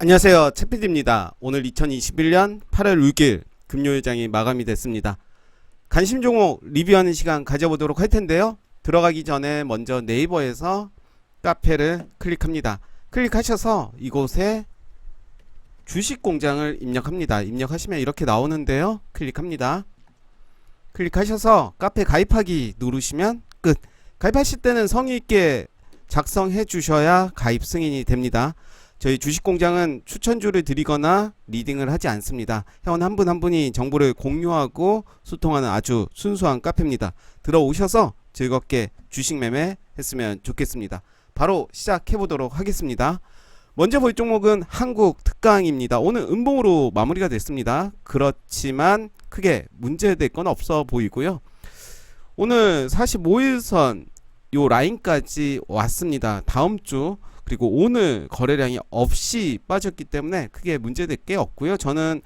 안녕하세요. 채피디입니다. 오늘 2021년 8월 6일 금요일장이 마감이 됐습니다. 관심 종목 리뷰하는 시간 가져보도록 할 텐데요. 들어가기 전에 먼저 네이버에서 카페를 클릭합니다. 클릭하셔서 이곳에 주식 공장을 입력합니다. 입력하시면 이렇게 나오는데요. 클릭합니다. 클릭하셔서 카페 가입하기 누르시면 끝. 가입하실 때는 성의 있게 작성해 주셔야 가입 승인이 됩니다. 저희 주식공장은 추천주를 드리거나 리딩을 하지 않습니다. 회원 한 분 한 분이 정보를 공유하고 소통하는 아주 순수한 카페입니다. 들어오셔서 즐겁게 주식 매매 했으면 좋겠습니다. 바로 시작해 보도록 하겠습니다. 먼저 볼 종목은 한국 특강입니다. 오늘 음봉으로 마무리가 됐습니다. 그렇지만 크게 문제될 건 없어 보이고요. 오늘 45일선 요 라인까지 왔습니다. 다음 주 그리고 오늘 거래량이 없이 빠졌기 때문에 크게 문제될 게 없고요. 저는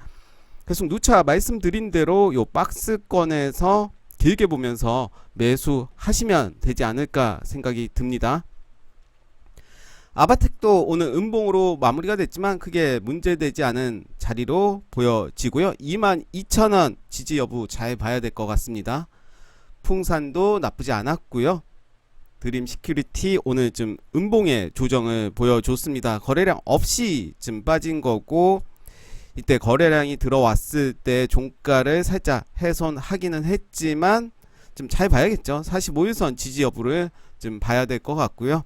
계속 누차 말씀드린 대로 요 박스권에서 길게 보면서 매수하시면 되지 않을까 생각이 듭니다. 아바텍도 오늘 음봉으로 마무리가 됐지만 크게 문제되지 않은 자리로 보여지고요. 22,000원 지지 여부 잘 봐야 될 것 같습니다. 풍산도 나쁘지 않았고요. 드림 시큐리티 오늘 좀 음봉의 조정을 보여줬습니다. 거래량 없이 좀 빠진 거고 이때 거래량이 들어왔을 때 종가를 살짝 훼손하기는 했지만 좀 잘 봐야겠죠. 45일선 지지 여부를 좀 봐야 될 것 같고요.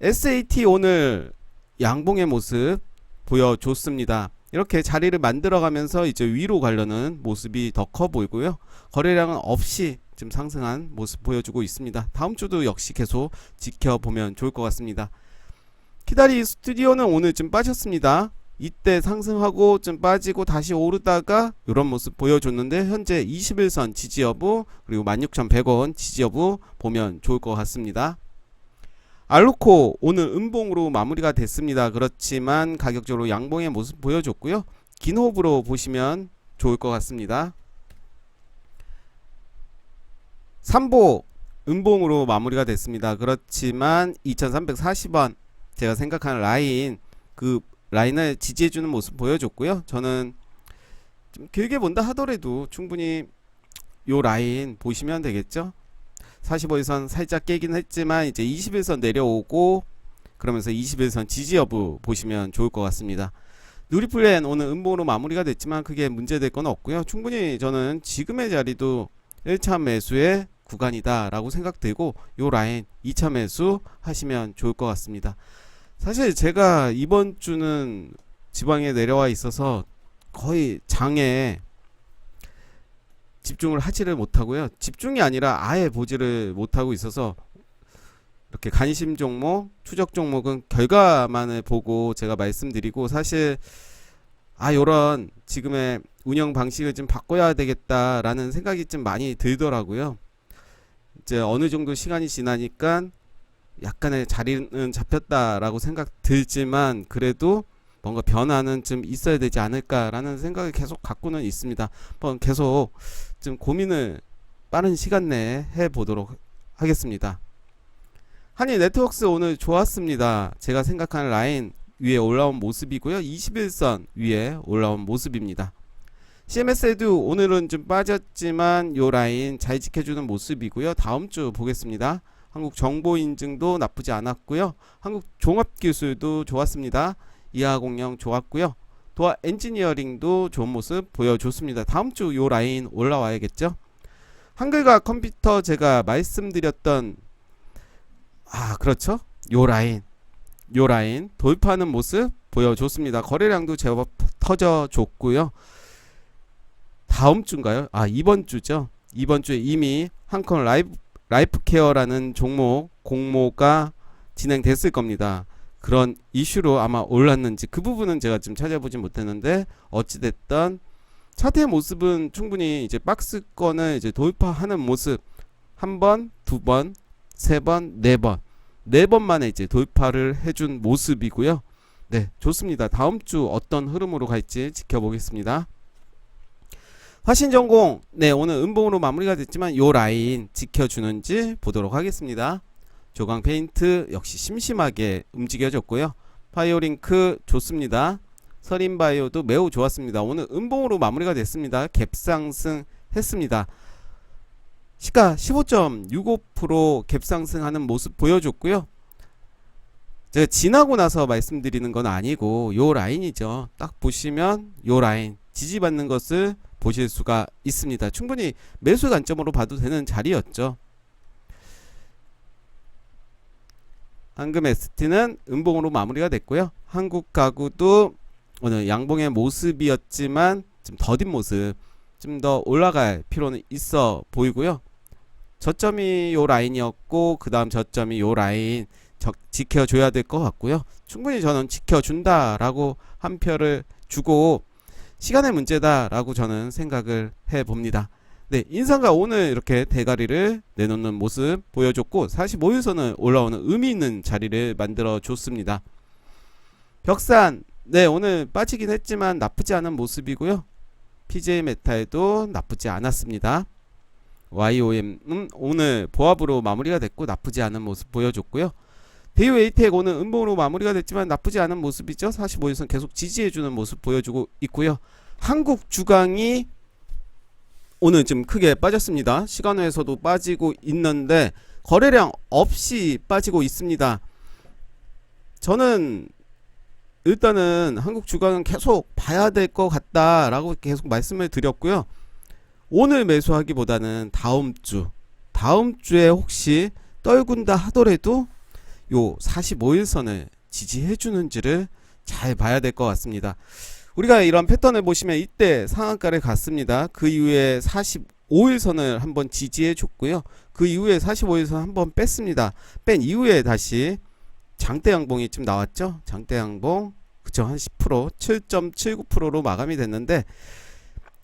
SAT 오늘 양봉의 모습 보여줬습니다. 이렇게 자리를 만들어가면서 이제 위로 가려는 모습이 더 커 보이고요. 거래량은 없이 지금 상승한 모습 보여주고 있습니다. 다음 주도 역시 계속 지켜보면 좋을 것 같습니다. 키다리 스튜디오는 오늘 좀 빠졌습니다. 이때 상승하고 좀 빠지고 다시 오르다가 이런 모습 보여줬는데 현재 21선 지지 여부 그리고 16,100원 지지 여부 보면 좋을 것 같습니다. 알로코 오늘 음봉으로 마무리가 됐습니다. 그렇지만 가격적으로 양봉의 모습 보여줬고요. 긴 호흡으로 보시면 좋을 것 같습니다. 삼보 음봉으로 마무리가 됐습니다. 그렇지만 2340원 제가 생각하는 라인 그 라인을 지지해주는 모습 보여줬고요. 저는 좀 길게 본다 하더라도 충분히 요 라인 보시면 되겠죠. 45일선 살짝 깨긴 했지만 이제 21선 내려오고 그러면서 21선 지지 여부 보시면 좋을 것 같습니다. 누리플랜 오늘 음봉으로 마무리가 됐지만 크게 문제될 건 없고요. 충분히 저는 지금의 자리도 1차 매수의 구간이다 라고 생각되고 요 라인 2차 매수 하시면 좋을 것 같습니다. 사실 제가 이번 주는 지방에 내려와 있어서 거의 장에 집중을 하지를 못하고요. 집중이 아니라 아예 보지를 못하고 있어서 이렇게 관심 종목, 추적 종목은 결과만을 보고 제가 말씀드리고 사실 아 요런 지금의 운영 방식을 좀 바꿔야 되겠다라는 생각이 좀 많이 들더라고요. 이제 어느 정도 시간이 지나니까 약간의 자리는 잡혔다라고 생각 들지만 그래도 뭔가 변화는 좀 있어야 되지 않을까라는 생각을 계속 갖고는 있습니다. 한번 계속 좀 고민을 빠른 시간 내에 해 보도록 하겠습니다. 한일 네트워크스 오늘 좋았습니다. 제가 생각하는 라인 위에 올라온 모습이고요. 21선 위에 올라온 모습입니다. CMS에도 오늘은 좀 빠졌지만 요 라인 잘 지켜주는 모습이고요. 다음 주 보겠습니다. 한국 정보 인증도 나쁘지 않았고요. 한국 종합 기술도 좋았습니다. 이하 공영 좋았고요. 도화 엔지니어링도 좋은 모습 보여줬습니다. 다음 주 요 라인 올라와야겠죠. 한글과 컴퓨터 제가 말씀드렸던 아 그렇죠. 요 라인 요 라인 돌파하는 모습 보여줬습니다. 거래량도 제법 터져줬고요. 다음 주인가요? 아 이번 주죠. 이번 주에 이미 한컨 라이프 라이프 케어라는 종목 공모가 진행됐을 겁니다. 그런 이슈로 아마 올랐는지 그 부분은 제가 좀 찾아보진 못했는데 어찌 됐던 차트의 모습은 충분히 이제 박스권을 이제 돌파하는 모습 한 번, 두 번, 세 번, 네 번, 네 번 만에 이제 돌파를 해준 모습이고요. 네, 좋습니다. 다음 주 어떤 흐름으로 갈지 지켜보겠습니다. 화신전공, 네, 오늘 음봉으로 마무리가 됐지만 요 라인 지켜주는지 보도록 하겠습니다. 조강 페인트 역시 심심하게 움직여졌고요. 바이오링크 좋습니다. 서린바이오도 매우 좋았습니다. 오늘 음봉으로 마무리가 됐습니다. 갭상승 했습니다. 시가 15.65% 갭상승하는 모습 보여줬고요. 제가 지나고 나서 말씀드리는 건 아니고 요 라인이죠. 딱 보시면 요 라인 지지받는 것을 보실 수가 있습니다. 충분히 매수 관점으로 봐도 되는 자리였죠. 황금 ST는 음봉으로 마무리가 됐고요. 한국 가구도 오늘 양봉의 모습이었지만 좀 더딘 모습 좀 더 올라갈 필요는 있어 보이고요. 저점이 요 라인이었고 그 다음 저점이 요 라인 저- 지켜줘야 될 것 같고요. 충분히 저는 지켜준다라고 한 표를 주고 시간의 문제다라고 저는 생각을 해 봅니다. 네, 인상가 오늘 이렇게 대가리를 내놓는 모습 보여줬고 45일선을 올라오는 의미 있는 자리를 만들어 줬습니다. 벽산 네 오늘 빠지긴 했지만 나쁘지 않은 모습이고요. PJ 메타에도 나쁘지 않았습니다. YOM은 오늘 보합으로 마무리가 됐고 나쁘지 않은 모습 보여줬고요. 대유 에이텍 오늘 음봉으로 마무리가 됐지만 나쁘지 않은 모습이죠. 45일선 계속 지지해주는 모습 보여주고 있고요. 한국 주강이 오늘 좀 크게 빠졌습니다. 시간외에서도 빠지고 있는데 거래량 없이 빠지고 있습니다. 저는 일단은 한국 주강은 계속 봐야 될 것 같다라고 계속 말씀을 드렸고요. 오늘 매수하기보다는 다음 주, 다음 주에 혹시 떨군다 하더라도 요 45일선을 지지해 주는지를 잘 봐야 될 것 같습니다. 우리가 이런 패턴을 보시면 이때 상한가를 갔습니다. 그 이후에 45일선을 한번 지지해 줬고요. 그 이후에 45일선 한번 뺐습니다. 뺀 이후에 다시 장대 양봉이 좀 나왔죠. 장대 양봉 그쵸 한 10% 7.79%로 마감이 됐는데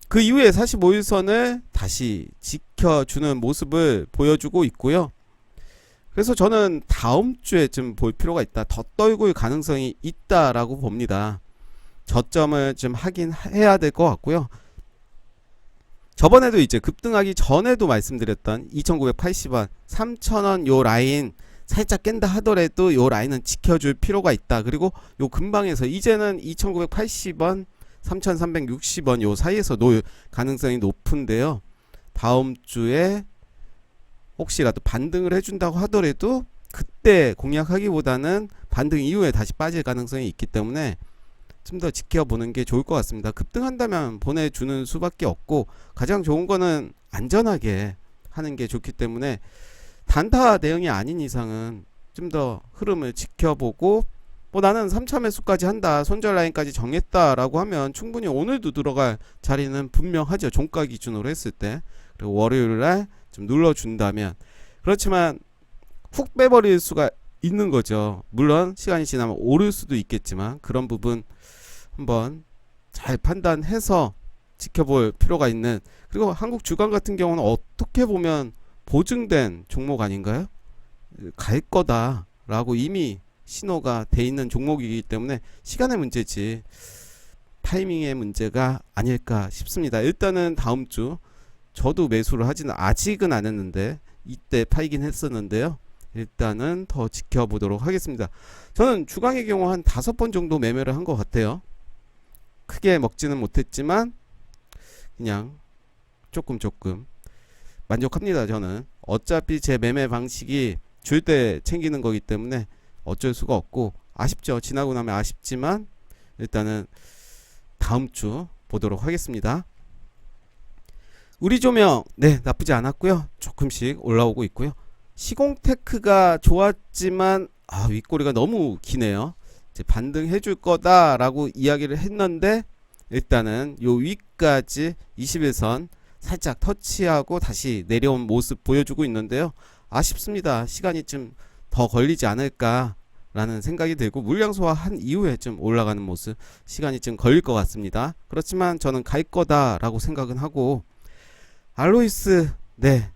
그 이후에 45일선을 다시 지켜주는 모습을 보여주고 있고요. 그래서 저는 다음 주에 좀볼 필요가 있다. 더 떨굴 가능성이 있다라고 봅니다. 저점을 좀 확인해야 될 것 같고요. 저번에도 이제 급등하기 전에도 말씀드렸던 2,980원, 3,000원 요 라인 살짝 깬다 하더라도 요 라인은 지켜줄 필요가 있다. 그리고 요 근방에서 이제는 2,980원, 3,360원 요 사이에서 놓을 가능성이 높은데요. 다음 주에 혹시라도 반등을 해준다고 하더라도 그때 공략하기보다는 반등 이후에 다시 빠질 가능성이 있기 때문에 좀 더 지켜보는 게 좋을 것 같습니다. 급등한다면 보내주는 수밖에 없고 가장 좋은 거는 안전하게 하는 게 좋기 때문에 단타 대응이 아닌 이상은 좀 더 흐름을 지켜보고 뭐 나는 3차 매수까지 한다 손절 라인까지 정했다라고 하면 충분히 오늘도 들어갈 자리는 분명하죠. 종가 기준으로 했을 때. 그리고 월요일날 좀 눌러준다면. 그렇지만 훅 빼버릴 수가 있는 거죠. 물론 시간이 지나면 오를 수도 있겠지만 그런 부분 한번 잘 판단해서 지켜볼 필요가 있는 그리고 한국 주간 같은 경우는 어떻게 보면 보증된 종목 아닌가요? 갈 거다라고 이미 신호가 돼 있는 종목이기 때문에 시간의 문제지 타이밍의 문제가 아닐까 싶습니다. 일단은 다음 주 저도 매수를 하지는 아직은 안 했는데 이때 팔긴 했었는데요. 일단은 더 지켜보도록 하겠습니다. 저는 주강의 경우 한 다섯 번 정도 매매를 한 것 같아요. 크게 먹지는 못했지만 그냥 조금 조금 만족합니다. 저는 어차피 제 매매 방식이 줄 때 챙기는 거기 때문에 어쩔 수가 없고 아쉽죠. 지나고 나면 아쉽지만 일단은 다음 주 보도록 하겠습니다. 우리 조명 네 나쁘지 않았고요. 조금씩 올라오고 있고요. 시공테크가 좋았지만 아 윗꼬리가 너무 기네요. 반등해 줄 거다라고 이야기를 했는데 일단은 요 위까지 21선 살짝 터치하고 다시 내려온 모습 보여주고 있는데요. 아쉽습니다. 시간이 좀 더 걸리지 않을까 라는 생각이 들고 물량 소화한 이후에 좀 올라가는 모습 시간이 좀 걸릴 것 같습니다. 그렇지만 저는 갈 거다라고 생각은 하고 알로이스 네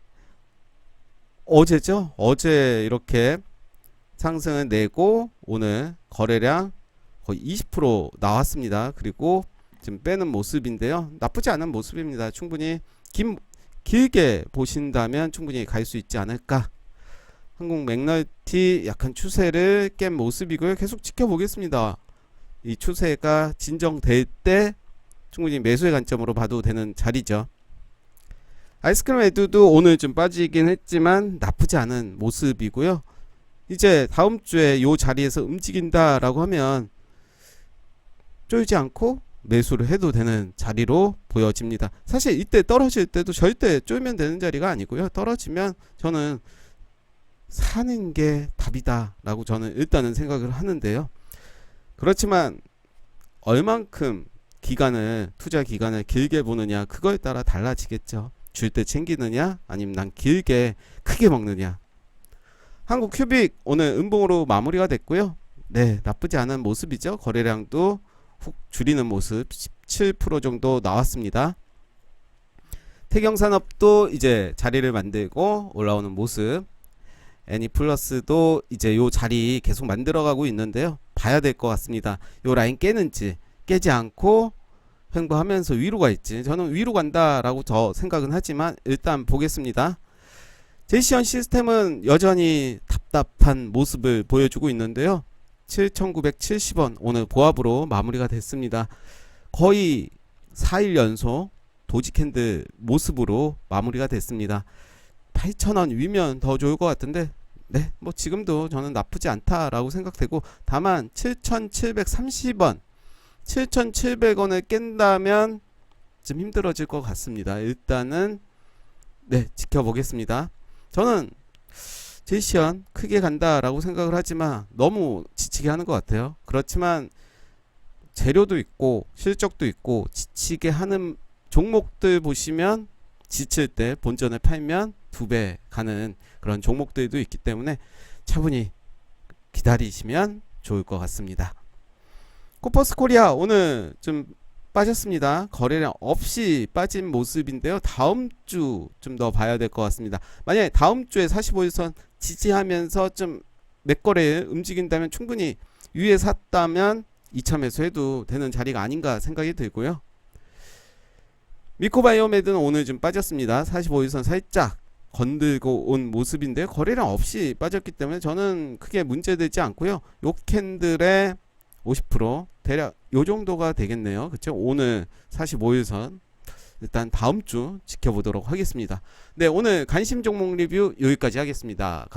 어제죠 어제 이렇게 상승을 내고 오늘 거래량 거의 20% 나왔습니다. 그리고 지금 빼는 모습인데요. 나쁘지 않은 모습입니다. 충분히 긴 길게 보신다면 충분히 갈 수 있지 않을까 한국 맥널티 약간 추세를 깬 모습이고요. 계속 지켜보겠습니다. 이 추세가 진정될 때 충분히 매수의 관점으로 봐도 되는 자리죠. 아이스크림 에드도 오늘 좀 빠지긴 했지만 나쁘지 않은 모습이고요. 이제 다음 주에 요 자리에서 움직인다라고 하면 쪼이지 않고 매수를 해도 되는 자리로 보여집니다. 사실 이때 떨어질 때도 절대 쪼이면 되는 자리가 아니고요. 떨어지면 저는 사는 게 답이다라고 저는 일단은 생각을 하는데요. 그렇지만 얼만큼 기간을 투자 기간을 길게 보느냐 그거에 따라 달라지겠죠. 줄 때 챙기느냐 아니면 난 길게 크게 먹느냐. 한국 큐빅 오늘 음봉으로 마무리가 됐고요. 네, 나쁘지 않은 모습이죠. 거래량도 훅 줄이는 모습 17% 정도 나왔습니다. 태경산업도 이제 자리를 만들고 올라오는 모습. 애니플러스도 이제 요 자리 계속 만들어가고 있는데요. 봐야 될 것 같습니다. 요 라인 깨는지 깨지 않고 횡보하면서 위로 가 있지. 저는 위로 간다라고 저 생각은 하지만 일단 보겠습니다. 제시언 시스템은 여전히 답답한 모습을 보여주고 있는데요. 7,970원 오늘 보합으로 마무리가 됐습니다. 거의 4일 연속 도지 캔들 모습으로 마무리가 됐습니다. 8,000원 위면 더 좋을 것 같은데 네, 뭐 지금도 저는 나쁘지 않다라고 생각되고 다만 7,730원 7,700원을 깬다면 좀 힘들어질 것 같습니다. 일단은 네, 지켜보겠습니다. 저는 제시언 크게 간다라고 생각을 하지만 너무 지치게 하는 것 같아요. 그렇지만 재료도 있고 실적도 있고 지치게 하는 종목들 보시면 지칠 때 본전을 팔면 두 배 가는 그런 종목들도 있기 때문에 차분히 기다리시면 좋을 것 같습니다. 코퍼스 코리아 오늘 좀 빠졌습니다. 거래량 없이 빠진 모습인데요. 다음 주 좀 더 봐야 될 것 같습니다. 만약에 다음 주에 45일선 지지하면서 좀 맥거래 움직인다면 충분히 위에 샀다면 2차 매수해도 되는 자리가 아닌가 생각이 들고요. 미코바이오메드는 오늘 좀 빠졌습니다. 45일선 살짝 건들고 온 모습인데요. 거래량 없이 빠졌기 때문에 저는 크게 문제되지 않고요. 요 캔들의 50% 대략 요 정도가 되겠네요. 그렇죠? 오늘 45일선 일단 다음 주 지켜보도록 하겠습니다. 네, 오늘 관심 종목 리뷰 여기까지 하겠습니다. 감사합니다.